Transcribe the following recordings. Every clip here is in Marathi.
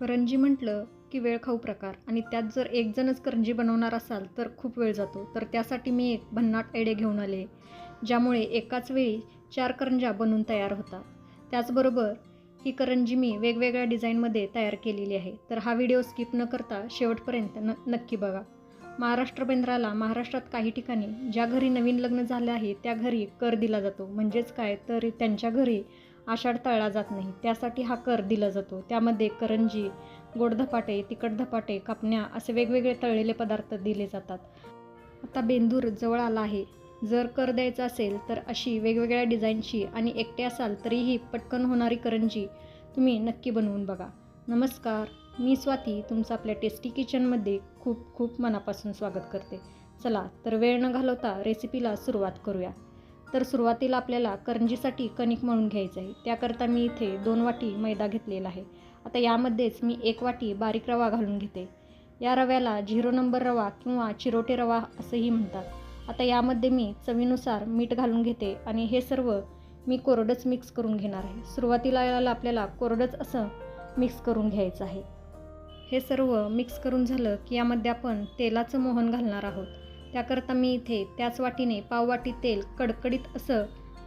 करंजी म्हटलं की वेळ खाऊ प्रकार. आणि त्यात जर एक जणच करंजी बनवणार असाल तर खूप वेळ जातो. तर त्यासाठी मी एक भन्नाट ऐडे घेऊन आले. ज्यामुळे एकाच वेळी चार करंज्या बनून तयार होतात. त्याचबरोबर ही करंजी मी वेगवेगळ्या डिझाईनमध्ये तयार केलेली आहे. तर हा व्हिडिओ स्किप न करता शेवटपर्यंत न नक्की बघा. महाराष्ट्र बेंद्राला महाराष्ट्रात काही ठिकाणी ज्या घरी नवीन लग्न झाले आहे त्या घरी कर दिला जातो. म्हणजेच काय? तर त्यांच्या घरी आषाढ तळला जात नाही. त्यासाठी हा कर दिला जातो. त्यामध्ये करंजी गोड धपाटे तिखट धपाटे कापण्या असे वेगवेगळे तळलेले पदार्थ दिले जातात. आता बेंदूर जवळ आला आहे. जर कर द्यायचा असेल तर अशी वेगवेगळ्या डिझाईनची आणि एकटे असाल तरीही पटकन होणारी करंजी तुम्ही नक्की बनवून बघा. नमस्कार मी स्वाती तुमचं आपल्या टेस्टी किचनमध्ये खूप खूप मनापासून स्वागत करते. चला तर वेळ न घालवता रेसिपीला सुरुवात करूया. तर सुरुवातीला आपल्याला करंजीसाठी कणिक मळून घ्यायचं आहे. त्याकरता मी इथे दोन वाटी मैदा घेतलेला आहे. आता यामध्येच मी एक वाटी बारीक रवा घालून घेते. या रव्याला झिरो नंबर रवा किंवा चिरोटे रवा असंही म्हणतात. आता यामध्ये मी चवीनुसार मीठ घालून घेते आणि हे सर्व मी कोरडंच मिक्स करून घेणार आहे. सुरुवातीला याला आपल्याला कोरडंच असं मिक्स करून घ्यायचं आहे. हे सर्व मिक्स करून झालं की यामध्ये आपण तेलाचं मोहन घालणार आहोत. त्याकरता मी इथे त्याच वाटीने पाववाटी तेल कडकडीत असं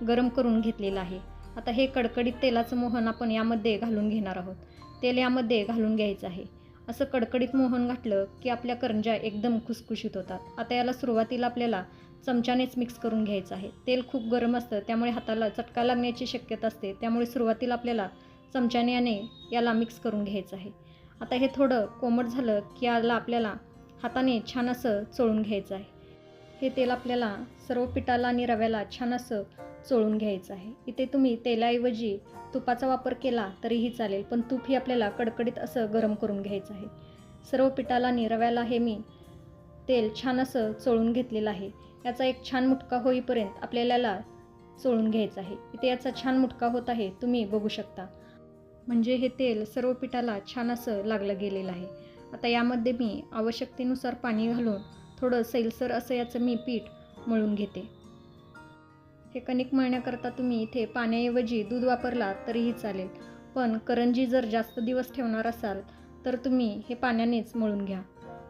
गरम करून घेतलेलं आहे. आता हे कडकडीत तेलाचं मोहन आपण यामध्ये घालून घेणार आहोत. तेल यामध्ये घालून घ्यायचं आहे. असं कडकडीत मोहन घातलं की आपल्या करंज्या एकदम खुसखुशीत होतात. आता याला सुरुवातीला आपल्याला चमच्यानेच मिक्स करून घ्यायचं आहे. तेल खूप गरम असतं त्यामुळे हाताला चटका लागण्याची शक्यता असते. त्यामुळे सुरुवातीला आपल्याला चमच्याने याने याला मिक्स करून घ्यायचं आहे. आता हे थोडं कोमट झालं की याला आपल्याला हाताने छान असं चोळून घ्यायचं आहे. हे तेल आपल्याला सर्व पिठाला आणि रव्याला छान असं चोळून घ्यायचं आहे. इथे तुम्ही तेलाऐवजी तुपाचा वापर केला तरीही चालेल पण तूप ही आपल्याला कडकडीत असं गरम करून घ्यायचं आहे. सर्व पिठाला आणि रव्याला हे मी तेल छान असं चोळून घेतलेलं आहे. याचा एक छान मुटका होईपर्यंत आपल्याला चोळून घ्यायचं आहे. इथे याचा छान मुटका होत आहे तुम्ही बघू शकता. म्हणजे हे तेल सर्व पिठाला छान असं लागलं गेलेलं आहे. आता यामध्ये मी आवश्यकतेनुसार पाणी घालून थोडं सैलसर असं याचं मी पीठ मळून घेते. हे कणिक मळण्याकरता तुम्ही इथे पाण्याऐवजी दूध वापरला तरीही चालेल. पण करंजी जर जास्त दिवस ठेवणार असाल तर तुम्ही हे पाण्यानेच मळून घ्या.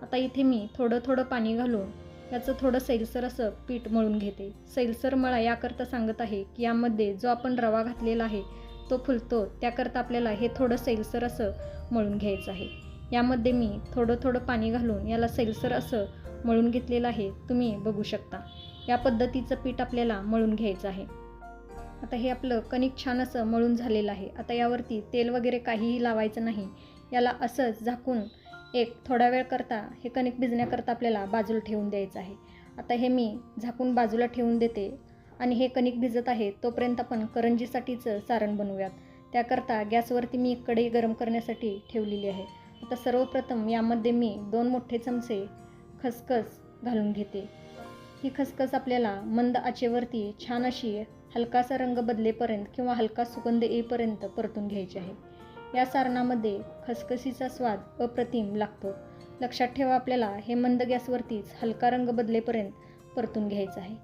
आता इथे मी थोडं थोडं पाणी घालून याचं थोडं सैलसर असं पीठ मळून घेते. सैलसर मळा याकरता सांगत आहे की यामध्ये जो आपण रवा घातलेला आहे तो फुलतो. त्याकरता आपल्याला हे थोडं सैलसर असं मळून घ्यायचं आहे. यामध्ये मी थोडं थोडं पाणी घालून याला सैलसर असं मळून घेतलेलं आहे. तुम्ही बघू शकता. या पद्धतीचं पीठ आपल्याला मळून घ्यायचं आहे. आता हे आपलं कणिक छान असं मळून झालेलं आहे. आता यावरती तेल वगैरे काहीही लावायचं नाही. याला असंच झाकून एक थोडा वेळ करता हे कणिक भिजण्याकरता आपल्याला बाजूला ठेवून द्यायचं आहे. आता हे मी झाकून बाजूला ठेवून देते आणि हे कणिक भिजत आहे तोपर्यंत आपण करंजीसाठीचं सारण बनवूयात. त्याकरता गॅसवरती मी कढई गरम करण्यासाठी ठेवलेली आहे. आता सर्वप्रथम यामध्ये मी दोन मोठे चमचे खसखस घालून घेते. ही खसखस आपल्याला मंद आचेवरती छान अशी हलकासा रंग बदलेपर्यंत किंवा हलका सुगंध येईपर्यंत परतून घ्यायची आहे. या सारणामध्ये खसखसीचा स्वाद अप्रतिम लागतो. लक्षात ठेवा आपल्याला हे मंद गॅसवरतीच हलका रंग बदलेपर्यंत परतून घ्यायचं आहे.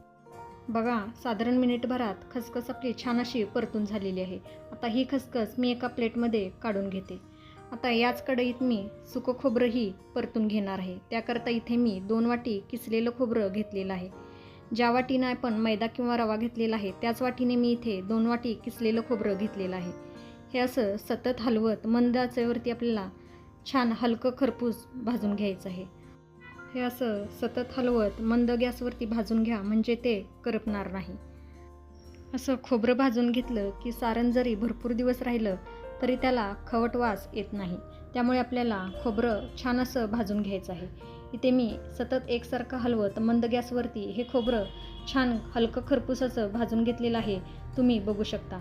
बघा साधारण मिनिटभरात खसखस आपली छान अशी परतून झालेली आहे. आता ही खसखस मी एका प्लेटमध्ये काढून घेते. आता याच कढईत मी सुकं खोबरंही परतून घेणार आहे. त्याकरता इथे मी दोन वाटी किसलेलं खोबरं घेतलेलं आहे. ज्या वाटीनं आपण मैदा किंवा रवा घेतलेला आहे त्याच वाटीने मी इथे दोन वाटी किसलेलं खोबरं घेतलेलं आहे. हे असं सतत हलवत मंद आचेवरती आपल्याला छान हलकं खरपूस भाजून घ्यायचं आहे. हे असं सतत हलवत मंद गॅसवरती भाजून घ्या म्हणजे ते करपणार नाही. असं खोबरं भाजून घेतलं की सारण जरी भरपूर दिवस राहिलं तरी त्याला खवट वास येत नाही. त्यामुळे आपल्याला खोबरं छान असं भाजून घ्यायचं आहे. इथे मी सतत एकसारखं हलवत मंद गॅसवरती हे खोबरं छान हलकं खरपूस असं भाजून घेतलेलं आहे. तुम्ही बघू शकता.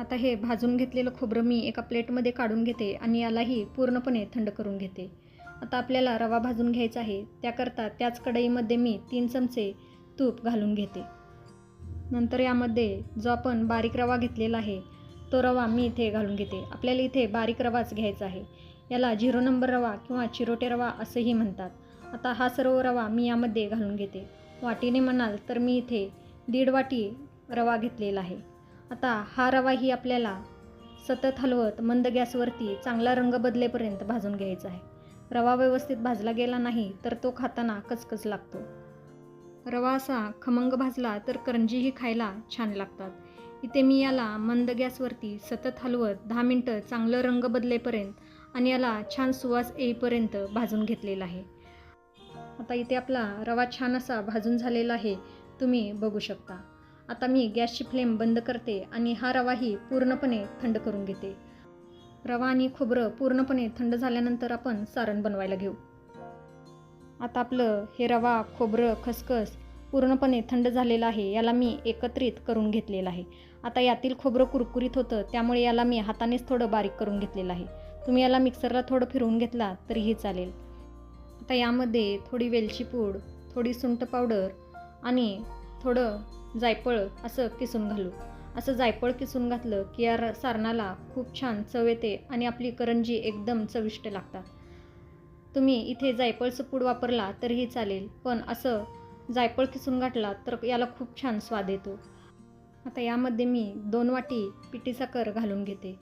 आता हे भाजून घेतलेलं खोबरं मी एका प्लेटमध्ये काढून घेते आणि यालाही पूर्णपणे थंड करून घेते. आता आपल्याला रवा भाजून घ्यायचा आहे. त्याकरता त्याच कढईमध्ये मी तीन चमचे तूप घालून घेते. नंतर यामध्ये जो आपण बारीक रवा घेतलेला आहे तो रवा मी इथे घालून घेते. आपल्याला इथे बारीक रवाच घ्यायचा आहे. याला झिरो नंबर रवा किंवा चिरोटे रवा असंही म्हणतात. आता हा सर्व रवा मी यामध्ये घालून घेते. वाटीने म्हणाल तर मी इथे दीड वाटी रवा घेतलेला आहे. आता हा रवाही आपल्याला सतत हलवत मंद गॅसवरती चांगला रंग बदलेपर्यंत भाजून घ्यायचा आहे. रवा व्यवस्थित भाजला गेला नाही तर तो खाताना कचकच लागतो. रवा असा खमंग भाजला तर करंजीही खायला छान लागतात. इथे मी याला मंद गॅसवरती सतत हलवत दहा मिनटं चांगलं रंग बदलेपर्यंत आणि याला छान सुवास येईपर्यंत भाजून घेतलेला आहे. आता इथे आपला रवा छान असा भाजून झालेला आहे तुम्ही बघू शकता. आता मी गॅसची फ्लेम बंद करते आणि हा रवाही पूर्णपणे थंड करून घेते. रवा आणि खोबरं पूर्णपणे थंड झाल्यानंतर आपण सारण बनवायला घेऊ. आता आपलं हे रवा खोबरं खसखस पूर्णपणे थंड झालेलं आहे याला मी एकत्रित करून घेतलेलं आहे. आता यातील खोबरं कुरकुरीत होतं त्यामुळे याला मी हातानेच थोडं बारीक करून घेतलेलं आहे. तुम्ही याला मिक्सरला थोडं फिरवून घेतला तरीही चालेल. आता यामध्ये थोडी वेलची पूड थोडी सुंठ पावडर आणि थोडं जायफळ असं किसून घालू. असं जायफळ किसून घातलं की या सारणाला खूप छान चव येते आणि आपली करंजी एकदम चविष्ट लागतात. तुम्ही इथे जायफळचं पूड वापरला तरीही चालेल पण असं जायफळ किसून घातला तर याला खूप छान स्वाद येतो. आता यामध्ये मी दोन वाटी पिठी साखर घालून घेते.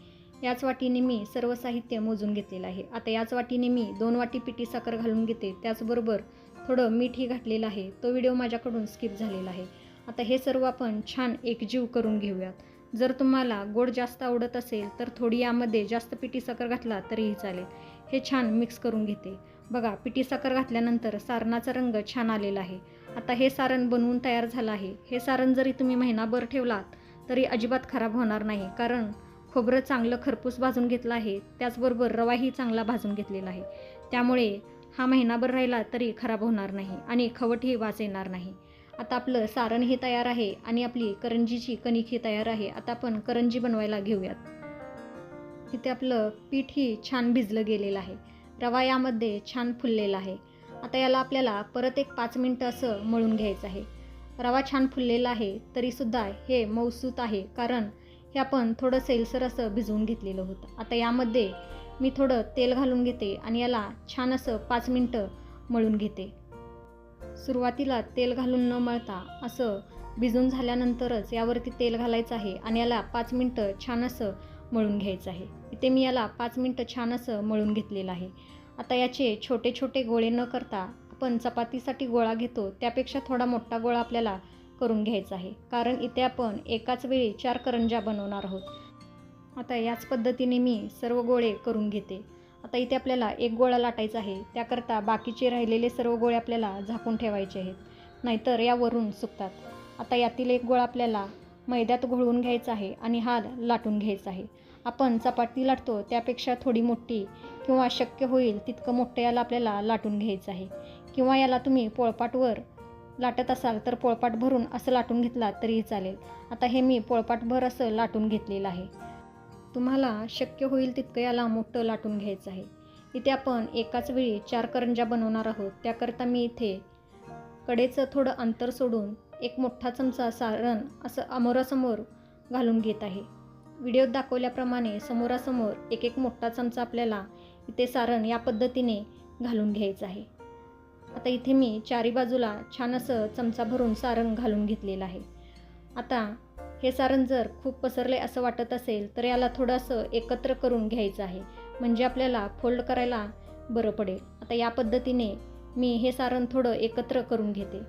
याच वाटीने मी सर्व साहित्य मोजून घेतलेलं आहे. आता याच वाटीने मी दोन वाटी पिठी साखर घालून घेते. त्याचबरोबर थोडं मीठही घातलेलं आहे. तो व्हिडिओ माझ्याकडून स्किप झालेला आहे. आता हे सर्व आपण छान एकजीव करून घेऊयात. जर तुम्हाला गोड जास्त आवडत असेल तर थोडी यामध्ये जास्त पिठी साखर घातला तरीही चालेल. हे छान मिक्स करून घेते. बघा पिठी साखर घातल्यानंतर सारणाचा रंग छान आलेला आहे. आता हे सारण बनवून तयार झालं आहे. हे सारण जरी तुम्ही महिनाभर ठेवलात तरी अजिबात खराब होणार नाही. कारण खोबरं चांगलं खरपूस भाजून घेतलं आहे. त्याचबरोबर रवाही चांगला भाजून घेतलेला आहे. त्यामुळे हा महिनाभर राहिला तरी खराब होणार नाही आणि खवटही वास येणार नाही. आता आपलं सारणही तयार आहे आणि आपली करंजीची कणिकही तयार आहे. आता आपण करंजी बनवायला घेऊयात. इथे आपलं पीठही छान भिजलं गेलेलं आहे. रवा यामध्ये छान फुललेला आहे. आता याला आपल्याला परत एक पाच मिनटं असं मळून घ्यायचं आहे. रवा छान फुललेला आहे तरीसुद्धा हे मौसूत आहे कारण हे आपण थोडं सैलसर असं भिजवून घेतलेलं होतं. आता यामध्ये मी थोडं तेल घालून घेते आणि याला छान असं पाच मिनटं मळून घेते. सुरुवातीला तेल घालून न मळता असं भिजून झाल्यानंतरच यावरती तेल घालायचं आहे आणि याला पाच मिनटं छान असं मळून घ्यायचं आहे. इथे मी याला पाच मिनटं छान असं मळून घेतलेलं आहे. आता याचे छोटे छोटे गोळे न करता आपण चपातीसाठी गोळा घेतो त्यापेक्षा थोडा मोठा गोळा आपल्याला करून घ्यायचा आहे. कारण इथे आपण एकाच वेळी चार करंज्या बनवणार आहोत. आता याच पद्धतीने मी सर्व गोळे करून घेते. आता इथे आपल्याला एक गोळा लाटायचा आहे. त्याकरता बाकीचे राहिलेले सर्व गोळे आपल्याला झाकून ठेवायचे आहेत. नाहीतर यावरून सुकतात. आता यातील एक गोळा आपल्याला मैद्यात घोळवून घ्यायचा आहे आणि हा लाटून घ्यायचा आहे. आपण चपाती लाटतो त्यापेक्षा थोडी मोठी किंवा शक्य होईल तितकं मोठं याला आपल्याला लाटून घ्यायचं आहे. किंवा याला तुम्ही पोळपाटवर लाटत असाल तर पोळपाट भरून असं लाटून घेतला तरीही चालेल. आता हे मी पोळपाटभर असं लाटून घेतलेलं आहे. तुम्हाला शक्य होईल तितकं याला मोठं लाटून घ्यायचं आहे. इथे आपण एकाच वेळी चार करंज्या बनवणार आहोत. त्याकरता मी इथे कडेचं थोडं अंतर सोडून एक मोठा चमचा सारण असं अमोरासमोर घालून घेत आहे. व्हिडिओत दाखवल्याप्रमाणे समोरासमोर एक एक मोठा चमचा आपल्याला इथे सारण या पद्धतीने घालून घ्यायचं आहे. आता इथे मी चारी बाजूला छान असं चमचा भरून सारण घालून घेतलेलं आहे. आता हे सारण जर खूप पसरले असं वाटत असेल तर याला थोडंसं एकत्र करून घ्यायचं आहे. म्हणजे आपल्याला फोल्ड करायला बरं पडेल. आता या पद्धतीने मी हे सारण थोडं एकत्र करून घेते.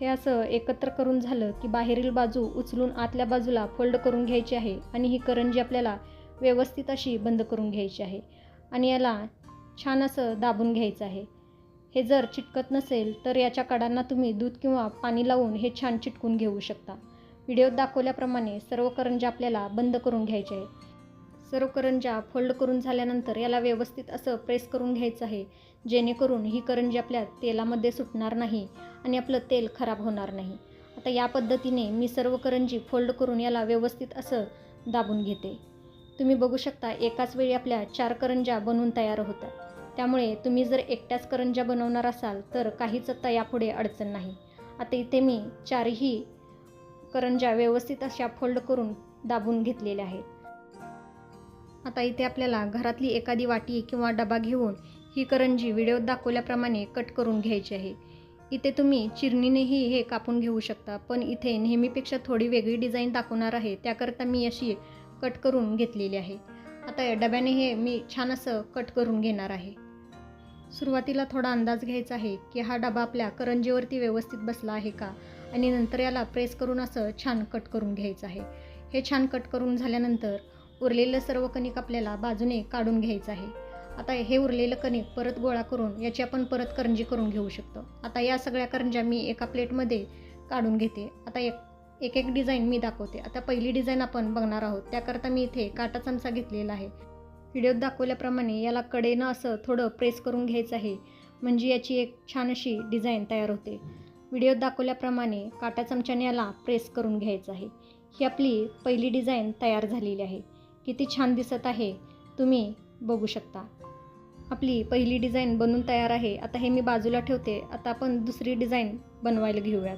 हे असं एकत्र करून झालं की बाहेरील बाजू उचलून आतल्या बाजूला फोल्ड करून घ्यायची आहे आणि ही करंजी आपल्याला व्यवस्थित अशी बंद करून घ्यायची आहे. आणि याला छान असं दाबून घ्यायचं आहे. हे जर चिटकत नसेल तर याच्या कडांना तुम्ही दूध किंवा पाणी लावून हे छान चिटकून घेऊ शकता. व्हिडिओत दाखवल्याप्रमाणे सर्व करंज्या आपल्याला बंद करून घ्यायचे आहे. सर्व करंज्या फोल्ड करून झाल्यानंतर याला व्यवस्थित असं प्रेस करून घ्यायचं आहे जेणेकरून ही करंजी आपल्या तेलामध्ये सुटणार नाही आणि आपलं तेल खराब होणार नाही. आता या पद्धतीने मी सर्व करंजी फोल्ड करून याला व्यवस्थित असं दाबून घेते. तुम्ही बघू शकता एकाच वेळी आपल्या चार करंज्या बनवून तयार होतात. त्यामुळे तुम्ही जर एकट्याच करंज्या बनवणार असाल तर काहीच आता यापुढे अडचण नाही. आता इथे मी चारही करंज्या व्यवस्थित अशा फोल्ड करून दाबून घेतलेल्या आहेत. आता इथे आपल्याला घरातली एखादी वाटी किंवा डबा घेऊन ही करंजी व्हिडिओत दाखवल्याप्रमाणे कट करून घ्यायची आहे. इथे तुम्ही चिरणीनेही हे कापून घेऊ शकता पण इथे नेहमीपेक्षा थोडी वेगळी डिझाईन दाखवणार आहे त्याकरता मी अशी कट करून घेतलेली आहे. आता या डब्याने हे मी छान असं कट करून घेणार आहे. सुरुवातीला थोडा अंदाज घ्यायचा आहे की हा डबा आपल्या करंजीवरती व्यवस्थित बसला आहे का? आणि नंतर याला प्रेस करून असं छान कट करून घ्यायचं आहे. हे छान कट करून झाल्यानंतर उरलेलं सर्व कणिक आपल्याला बाजूने काढून घ्यायचं आहे. आता हे उरलेलं कणिक परत गोळा करून याची आपण परत करंजी करून घेऊ शकतो. आता या सगळ्या करंज्या मी एका प्लेटमध्ये काढून घेते. आता एक एक एक डिझाईन मी दाखवते. आता पहिली डिझाईन आपण बघणार आहोत. त्याकरता मी इथे काटा चमचा घेतलेला आहे. व्हिडिओत दाखवल्याप्रमाणे याला कडेनं असं थोडं प्रेस करून घ्यायचं आहे. म्हणजे याची एक छान अशी डिझाईन तयार होते. व्हिडिओत दाखवल्याप्रमाणे काटा चमच्याने याला प्रेस करून घ्यायचं आहे. ही आपली पहिली डिझाईन तयार झालेली आहे. किती छान दिसत आहे. तुम्ही बघू शकता. आपली पहिली डिझाईन बनून तयार आहे. आता हे मी बाजूला ठेवते. आता आपण दुसरी डिझाईन बनवायला घेऊयात.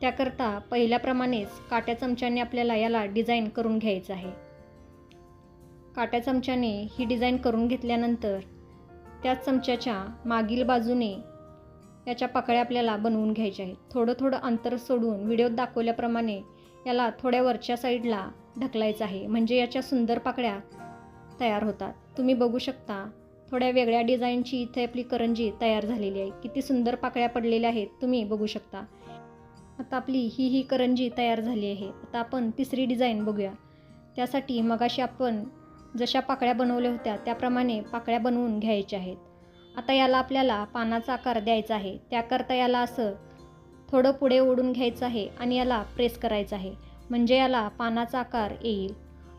त्याकरता पहिल्याप्रमाणेच काट्या चमच्याने आपल्याला याला डिझाईन करून घ्यायचं आहे. काट्या चमच्याने ही डिझाईन करून घेतल्यानंतर त्याच चमच्याच्या मागील बाजूने याच्या पाकळ्या आपल्याला बनवून घ्यायच्या आहेत. थोडं थोडं अंतर सोडून व्हिडिओत दाखवल्याप्रमाणे याला थोड्या वरच्या साईडला ढकलायचं आहे. म्हणजे याच्या सुंदर पाकळ्या तयार होतात. तुम्ही बघू शकता थोड्या वेगळ्या डिझाईनची इथे आपली करंजी तयार झालेली आहे. किती सुंदर पाकळ्या पडलेल्या आहेत तुम्ही बघू शकता. आता आपली ही ही करंजी तयार झाली आहे. आता आपण तिसरी डिझाईन बघूया. त्यासाठी मगाशी आपण जशा पाकळ्या बनवल्या होत्या त्याप्रमाणे पाकळ्या बनवून घ्यायच्या आहेत. आता याला आपल्याला पानाचा आकार द्यायचा आहे. त्याकरता याला असं थोडं पुढे ओढून घ्यायचं आहे आणि याला प्रेस करायचं आहे. म्हणजे याला पानाचा आकार येईल.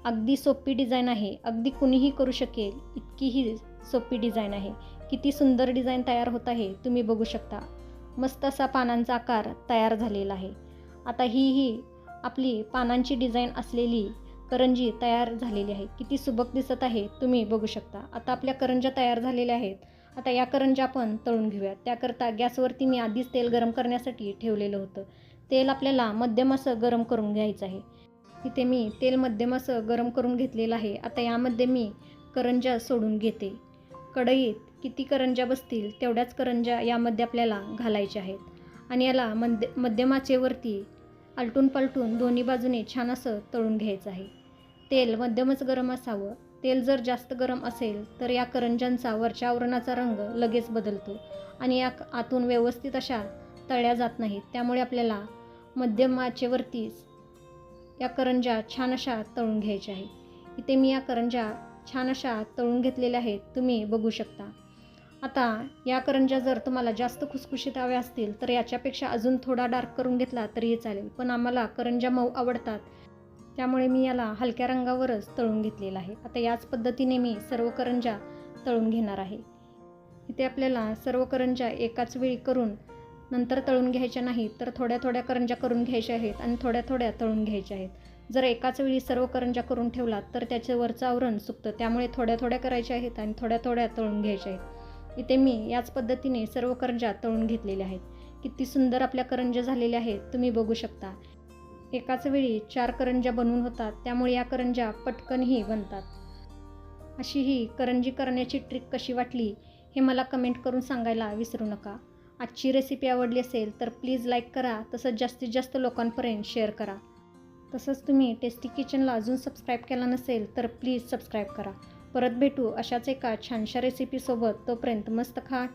अगदी सोपी डिझाईन आहे. अगदी कुणीही करू शकेल इतकी ही सोपी डिझाईन आहे. किती सुंदर डिझाईन तयार होत आहे तुम्ही बघू शकता. मस्त असा पानांचा आकार तयार झालेला आहे. आता ही ही आपली पानांची डिझाईन असलेली करंजी तयार झालेली आहे. किती सुबक दिसत आहे तुम्ही बघू शकता. आता आपल्या करंज्या तयार झालेल्या आहेत. आता या करंज्या आपण तळून घेऊयात त्याकरता गॅसवरती मी आधीच तेल गरम करण्यासाठी ठेवलेलं होतं. तेल आपल्याला मध्यम असं गरम करून घ्यायचं आहे. इथे मी तेल मध्यम असं गरम करून घेतलेलं आहे. आता यामध्ये मी करंज्या सोडून घेते. कढईत किती करंज्या बसतील तेवढ्याच करंज्या यामध्ये आपल्याला घालायच्या आहेत. आणि याला मध्य मध्यमाचेवरती आलटून पलटून दोन्ही बाजूने छान असं तळून घ्यायचं आहे. तेल मध्यमच गरम असावं. तेल जर जास्त गरम असेल तर या करंज्यांचा वरच्या आवरणाचा रंग लगेच बदलतो. आणि या आतून व्यवस्थित अशा तळल्या जात नाहीत. त्यामुळे आपल्याला मध्यम आचेवरतीच या करंज्या छान अशा तळून घ्यायच्या आहे इथे मी या करंज्या छान अशा तळून घेतलेल्या आहेत. तुम्ही बघू शकता. आता या करंज्या जर तुम्हाला जास्त खुसखुशीत हव्या असतील तर याच्यापेक्षा अजून थोडा डार्क करून घेतला तरीही चालेल. पण आम्हाला करंज्या मऊ आवडतात. त्यामुळे मी याला हलक्या रंगावरच तळून घेतलेला आहे. आता याच पद्धतीने मी सर्व करंज्या तळून घेणार आहे. इथे आपल्याला सर्व करंज्या एकाच वेळी करून नंतर तळून घ्यायच्या नाहीत तर थोड्या थोड्या करंज्या करून घ्यायच्या आहेत आणि थोड्या थोड्या तळून घ्यायच्या आहेत. जर एकाच वेळी सर्व करंज्या करून ठेवलात तर त्याचं वरचं आवरण सुकतं. त्यामुळे थोड्या थोड्या करायच्या आहेत आणि थोड्या थोड्या तळून घ्यायच्या आहेत. इथे मी याच पद्धतीने सर्व करंज्या तळून घेतलेल्या आहेत. किती सुंदर आपल्या करंज्या झालेल्या आहेत तुम्ही बघू शकता. एकाच वेळी चार करंज्या बनवून होतात त्यामुळे या करंज्या पटकनही बनतात. अशी ही करंजी करण्याची ट्रिक कशी वाटली हे मला कमेंट करून सांगायला विसरू नका. आजची रेसिपी आवडली असेल तर प्लीज लाईक करा तसंच जास्तीत जास्त लोकांपर्यंत शेअर करा. तसंच तुम्ही टेस्टी किचनला अजून सबस्क्राईब केला नसेल तर प्लीज सबस्क्राईब करा. परत भेटू अशाच एका छानशा रेसिपीसोबत तोपर्यंत मस्त खा.